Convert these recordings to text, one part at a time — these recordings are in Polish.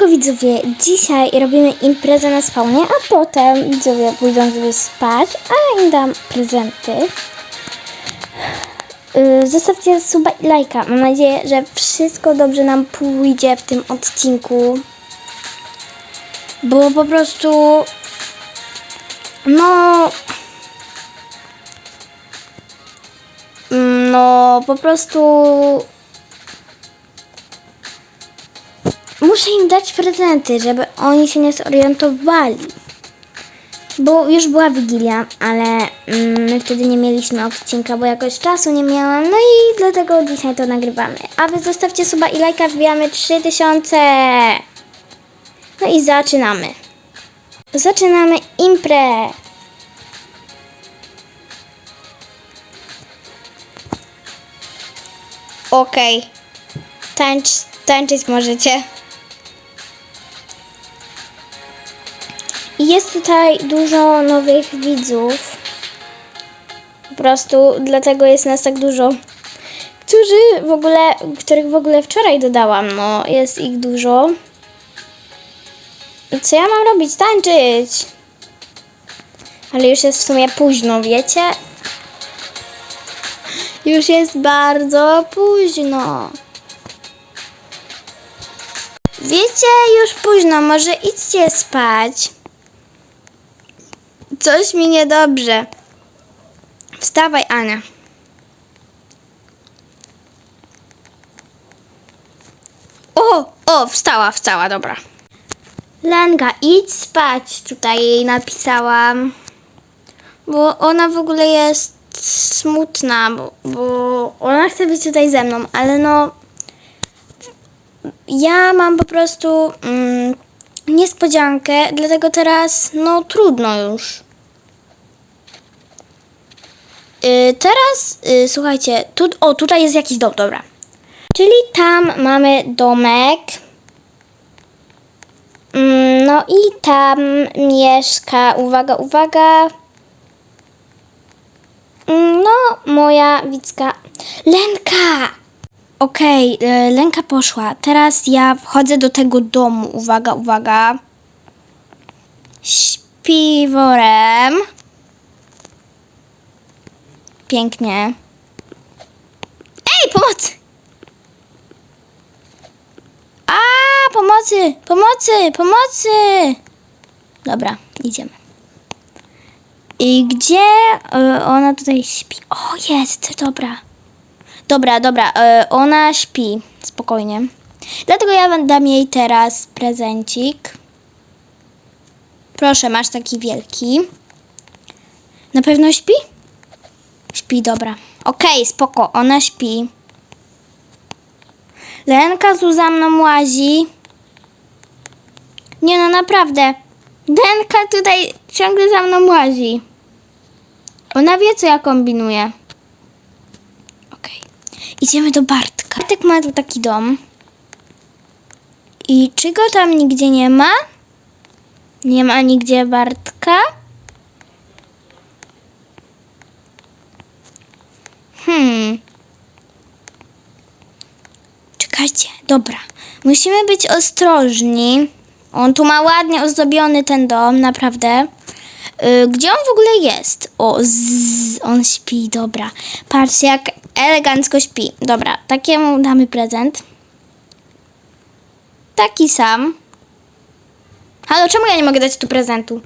Siemanko widzowie, dzisiaj robimy imprezę na spawnie, a potem widzowie pójdą sobie spać, a im dam prezenty. Yy, Zostawcie suba i lajka. Mam nadzieję, że wszystko dobrze nam pójdzie w tym odcinku. Bo po prostu... No... No, po prostu muszę im dać prezenty, żeby oni się nie zorientowali. Bo już była Wigilia, ale mm, my wtedy nie mieliśmy odcinka, bo jakoś czasu nie miałam. No i dlatego dzisiaj to nagrywamy. A wy zostawcie suba i lajka, wbijamy 3000. No i zaczynamy. Zaczynamy imprę. Okej. Tańcz, tańczyć możecie. Jest tutaj dużo nowych widzów. Po prostu dlatego jest nas tak dużo. Którzy w ogóle, których w ogóle wczoraj dodałam, no jest ich dużo. I Co ja mam robić? Tańczyć! Ale już jest w sumie późno, wiecie? Już jest bardzo późno. Wiecie, już późno, może idźcie spać. Coś mi niedobrze. Wstawaj, Ania. O, o, wstała, wstała, dobra. Lenka, idź spać, tutaj jej napisałam. Bo ona w ogóle jest smutna, bo, bo ona chce być tutaj ze mną, ale no. Ja mam po prostu mm, niespodziankę, dlatego teraz, no trudno już. Y, teraz, y, słuchajcie, tu, o, tutaj jest jakiś dom, dobra. Czyli tam mamy domek. Mm, No i tam mieszka, uwaga, uwaga. Mm, No, moja Wicka. Lenka! Okej, y, Lenka poszła. Teraz ja wchodzę do tego domu. Uwaga, uwaga. Śpiworem. Pięknie. Ej, pomocy! A, pomocy, pomocy, pomocy! Dobra, idziemy. I gdzie y, ona tutaj śpi? O, jest, dobra. Dobra, dobra, y, ona śpi. Spokojnie. Dlatego ja dam jej teraz prezencik. Proszę, masz taki wielki. Na pewno śpi? Śpi, dobra. Okej, spoko, ona śpi. Lenka tu za mną łazi. Nie no, naprawdę. Lenka tutaj ciągle za mną łazi. Ona wie, co ja kombinuję. Okej. Idziemy do Bartka. Bartek ma tu taki dom. I czy go tam nigdzie nie ma? Nie ma nigdzie Bartka? Hmm. Czekajcie, dobra. Musimy być ostrożni. On tu ma ładnie ozdobiony ten dom, naprawdę. Y, Gdzie on w ogóle jest? O, zzz, on śpi, dobra. Patrzcie, jak elegancko śpi. Dobra, takiemu damy prezent. Taki sam. Halo, czemu ja nie mogę dać tu prezentu?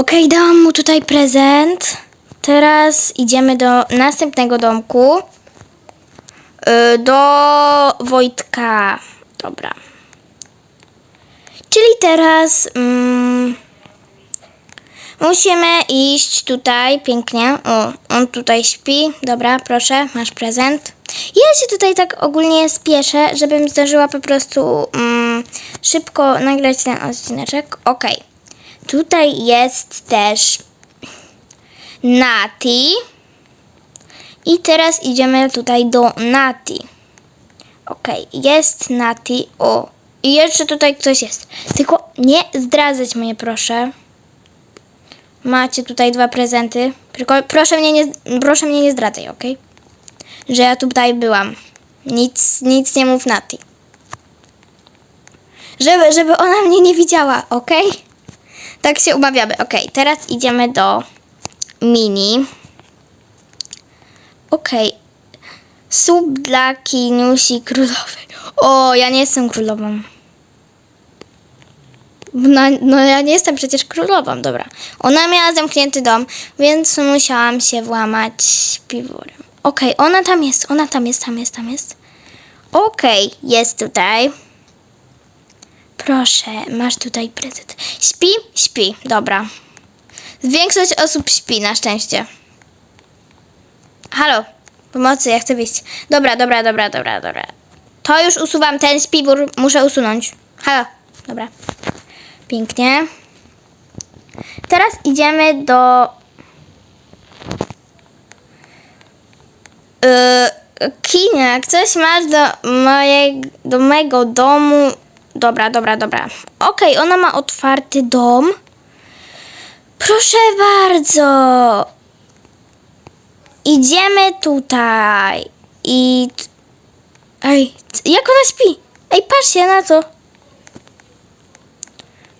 Okej, dałam mu tutaj prezent. Teraz idziemy do następnego domku. Y, Do Wojtka. Dobra. Czyli teraz mm, musimy iść tutaj pięknie. O, on tutaj śpi. Dobra, proszę, masz prezent. Ja się tutaj tak ogólnie spieszę, żebym zdążyła po prostu mm, szybko nagrać ten odcineczek. Okej. Tutaj jest też Nati. I teraz idziemy tutaj do Nati. Okej, jest Nati. O, i jeszcze tutaj ktoś jest. Tylko nie zdradzać mnie, proszę. Macie tutaj dwa prezenty. Tylko proszę mnie nie, proszę mnie nie zdradzaj, ok? Że ja tutaj byłam. Nic, nic nie mów Nati. Żeby, żeby ona mnie nie widziała, ok? Tak się umawiamy. Ok, teraz idziemy do mini. Ok. Sub dla Kiniusi królowej. O, ja nie jestem królową. No, no ja nie jestem przecież królową, dobra. Ona miała zamknięty dom, więc musiałam się włamać piworem. Okej, ona tam jest, ona tam jest, tam jest, tam jest. Okej, jest tutaj. Proszę, masz tutaj prezent. Śpi? Śpi, dobra. Większość osób śpi, na szczęście. Halo, pomocy, ja chcę wyjść. Dobra, dobra, dobra, dobra, dobra. To już usuwam ten śpiwór, muszę usunąć. Halo, dobra. Pięknie. Teraz idziemy do. Yy, Kiniak, coś masz do, do mojego domu. Dobra, dobra, dobra. Okej, ona ma otwarty dom. Proszę bardzo. Idziemy tutaj. I. Ej, jak ona śpi? Ej, patrzcie na to.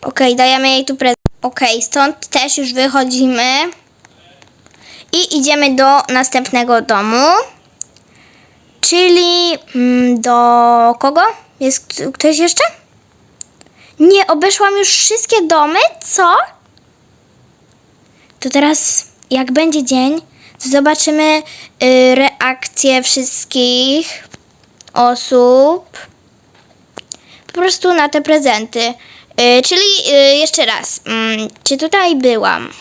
Okej, dajemy jej tu prezent. Okej, stąd też już wychodzimy. I idziemy do następnego domu. Czyli mm, do kogo? Jest ktoś jeszcze? Nie, obeszłam już wszystkie domy, co? To teraz, jak będzie dzień, to zobaczymy y, reakcje wszystkich osób po prostu na te prezenty. Y, czyli y, jeszcze raz, mm, czy tutaj byłam?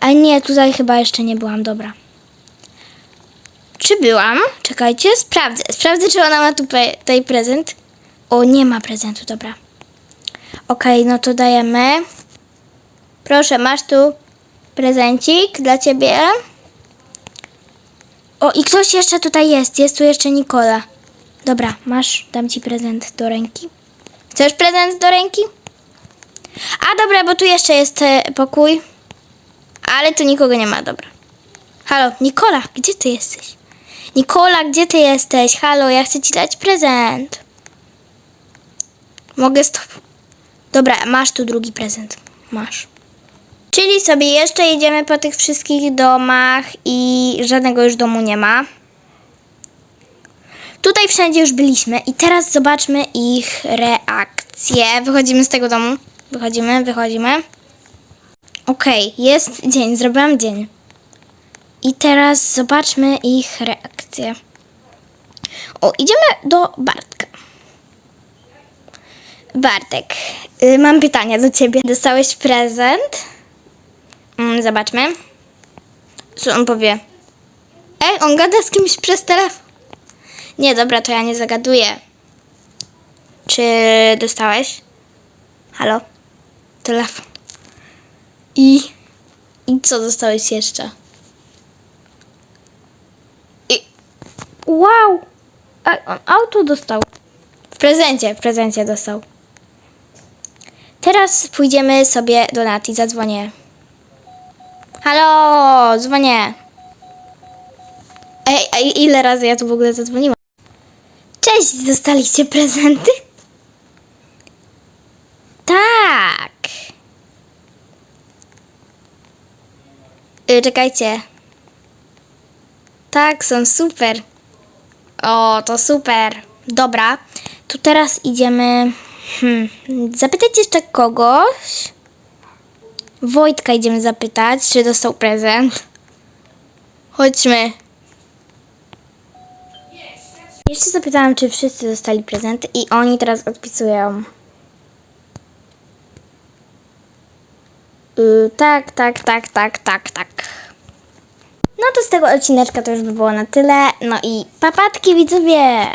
A nie, tutaj chyba jeszcze nie byłam, dobra. Czy byłam? Czekajcie, sprawdzę. Sprawdzę, czy ona ma tutaj prezent. O, nie ma prezentu, dobra. Okej, no to dajemy. Proszę, masz tu prezencik dla ciebie. O, i ktoś jeszcze tutaj jest. Jest tu jeszcze Nikola. Dobra, masz, dam ci prezent do ręki. Chcesz prezent do ręki? A dobra, bo tu jeszcze jest e, pokój. Ale tu nikogo nie ma, dobra. Halo, Nikola, gdzie ty jesteś? Nikola, gdzie ty jesteś? Halo, ja chcę ci dać prezent. Mogę z tobą. Dobra, masz tu drugi prezent. Masz. Czyli sobie jeszcze jedziemy po tych wszystkich domach i żadnego już domu nie ma. Tutaj wszędzie już byliśmy i teraz zobaczmy ich reakcje. Wychodzimy z tego domu. Wychodzimy, wychodzimy. Okej, jest dzień, zrobiłam dzień. I teraz zobaczmy ich reakcje. O, idziemy do Bartka. Bartek, y, mam pytanie do ciebie. Dostałeś prezent? Mm, zobaczmy. Co on powie? Ej, on gada z kimś przez telefon. Nie, dobra, to ja nie zagaduję. Czy dostałeś? Halo? Telefon. I. I co dostałeś jeszcze? I. Wow! A, on auto dostał. W prezencie, w prezencie dostał. Teraz pójdziemy sobie do Nati, zadzwonię. Halo, dzwonię. Ej, ej, ile razy ja tu w ogóle zadzwoniłam? Cześć, dostaliście prezenty? Tak. Y, czekajcie. Tak, są super. O, to super. Dobra, to teraz idziemy. Hmm, zapytać jeszcze kogoś. Wojtka idziemy zapytać, czy dostał prezent. Chodźmy. Jeszcze zapytałam, czy wszyscy dostali prezenty i oni teraz odpisują. Y, tak, tak, tak, tak, tak, tak. No to z tego odcineczka to już by było na tyle. No i papatki widzowie!